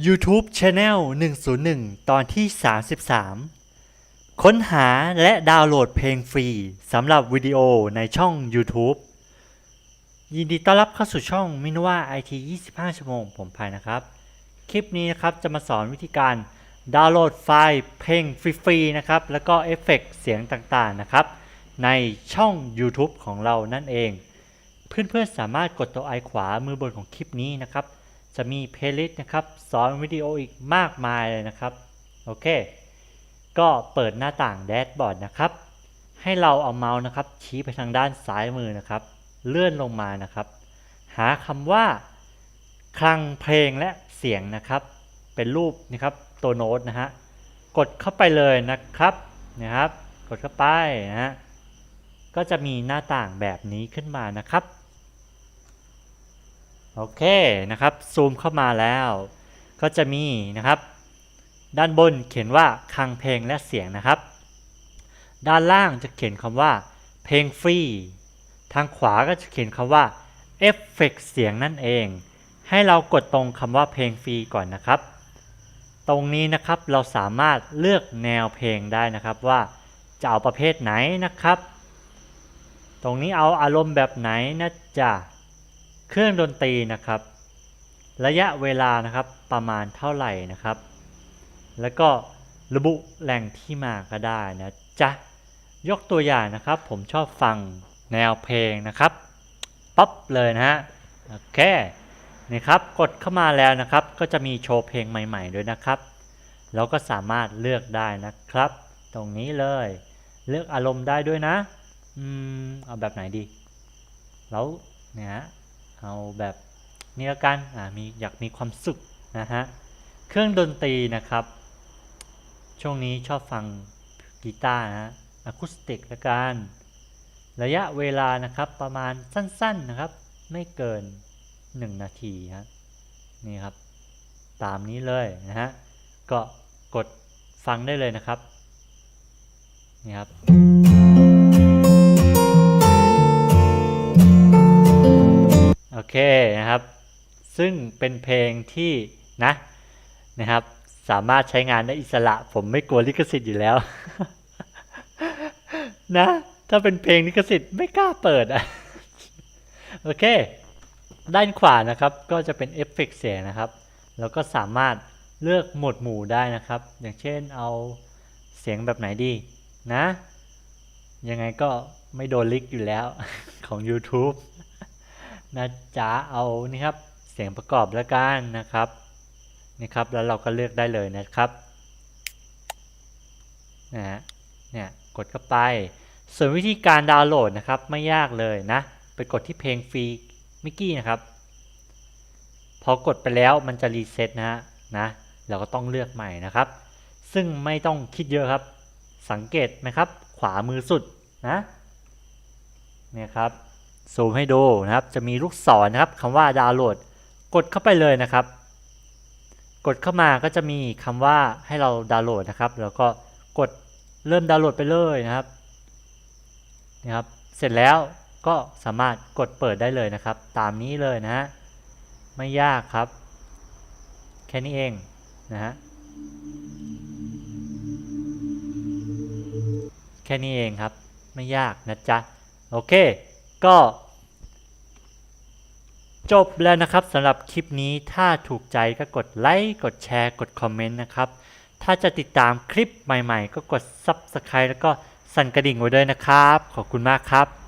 YouTube Channel 101 ตอนที่ 33 ค้นหาและดาวน์โหลดเพลงฟรีสำหรับวิดีโอในช่อง YouTube ยินดีต้อนรับเข้าสู่ช่องมินว่า IT 25 ชั่วโมงผมพายนะครับ คลิปนี้นะครับจะมาสอนวิธีการดาวน์โหลดไฟล์เพลงฟรีๆนะครับ แล้วก็เอฟเฟกต์เสียงต่างๆนะครับ ในช่อง YouTube ของเรานั่นเอง เพื่อนๆสามารถกดตัวไอขวามือบนของคลิปนี้นะครับ จะมีเพลย์ลิสต์นะครับสอนวิดีโออีกมากมายเลยนะครับ โอเค ก็เปิดหน้าต่างแดชบอร์ดนะครับ ให้เราเอาเมาส์นะครับ ชี้ไปทางด้านซ้ายมือนะครับ เลื่อนลงมานะครับ หาคำว่าคลังเพลงและเสียงนะครับ เป็นรูปนะครับตัวโน้ตนะฮะ กดเข้าไปเลยนะครับนะครับ กดเข้าไปนะฮะก็จะมีหน้าต่างแบบนี้ขึ้นมานะครับ โอเคนะครับซูมเข้ามาแล้ว ก็จะมีนะครับ ด้านบนเขียนว่าคลังเพลงและเสียงนะครับ ด้านล่างจะเขียนคำว่า เพลงฟรีทางขวาก็จะเขียนคำว่าเอฟเฟกเสียงนั่นเอง ให้เรากดตรงคำว่าเพลงฟรีก่อนนะครับ ตรงนี้นะครับเราสามารถเลือกแนวเพลงได้นะครับว่าจะเอาประเภทไหนนะครับ ตรงนี้เอาอารมณ์แบบไหนนะจ๊ะ เครื่องดนตรีนะครับ ระยะเวลานะครับประมาณเท่าไหร่นะครับ แล้วก็ระบุแหล่งที่มาก็ได้นะจ๊ะยกตัวอย่างนะครับ ผมชอบฟังแนวเพลงนะครับปั๊บเลยนะฮะโอเคนี่ครับกดเข้ามาแล้วนะครับ ก็จะมีโชว์เพลงใหม่ๆด้วยนะครับเราก็สามารถเลือกได้นะครับ ตรงนี้เลยเลือกอารมณ์ได้ด้วยนะ อืม เอาแบบไหนดี แล้วเนี่ยฮะ เอาแบบนี้ละกันอ่ามีอยากมีความสุขนะฮะเครื่องดนตรีนะครับ ช่วงนี้ชอบฟังกีตาร์นะฮะอะคูสติกละกันระยะเวลานะครับประมาณสั้นๆนะครับ ไม่เกิน 1 นาทีฮะนี่ครับ ตามนี้เลยนะฮะก็กดฟังได้เลยนะครับนี่ครับ เคนะครับ ซึ่งเป็นเพลงที่นะนะครับ สามารถใช้งานได้อิสระ ผมไม่กลัวลิขสิทธิ์อยู่แล้ว นะ ถ้าเป็นเพลงลิขสิทธิ์ไม่กล้าเปิดอะโอเค ด้านขวานะครับก็จะเป็นเอฟเฟกต์เสียงนะครับ แล้วก็สามารถเลือกหมวดหมู่ได้นะครับ อย่างเช่นเอาเสียงแบบไหนดีนะ ยังไงก็ไม่โดนลิกอยู่แล้วของ YouTube นะจ๊ะเอานี่ครับเสียงประกอบแล้วกันนะครับนี่ครับแล้วเราก็เลือกได้เลยนะครับนะฮะเนี่ยกดเข้าไป ส่วนวิธีการดาวน์โหลดนะครับไม่ยากเลยนะไปกดที่เพลงฟรีมิกกี้นะครับ พอกดไปแล้วมันจะรีเซ็ตนะฮะนะเราก็ต้องเลือกใหม่นะครับ ซึ่งไม่ต้องคิดเยอะครับ สังเกตไหมครับ ขวามือสุดนะเนี่ยครับ ซูมให้ดูนะครับ จะมีลูกศรนะครับคำว่าดาวน์โหลด กดเข้าไปเลยนะครับ กดเข้ามาก็จะมีคำว่าให้เราดาวน์โหลดนะครับ แล้วก็กดเริ่มดาวน์โหลดไปเลยนะครับนะครับ เสร็จแล้วก็สามารถกดเปิดได้เลยนะครับ ตามนี้เลยนะฮะไม่ยากครับ แค่นี้เองนะฮะแค่นี้เองครับ ไม่ยากนะจ๊ะ โอเค ก็จบแล้วนะครับสำหรับคลิปนี้ถ้าถูกใจก็กดไลค์กดแชร์ กดคอมเมนต์นะครับ ถ้าจะติดตามคลิปใหม่ๆ ก็กด Subscribe แล้วก็สั่นกระดิ่งไว้ด้วยนะครับ ขอบคุณมากครับ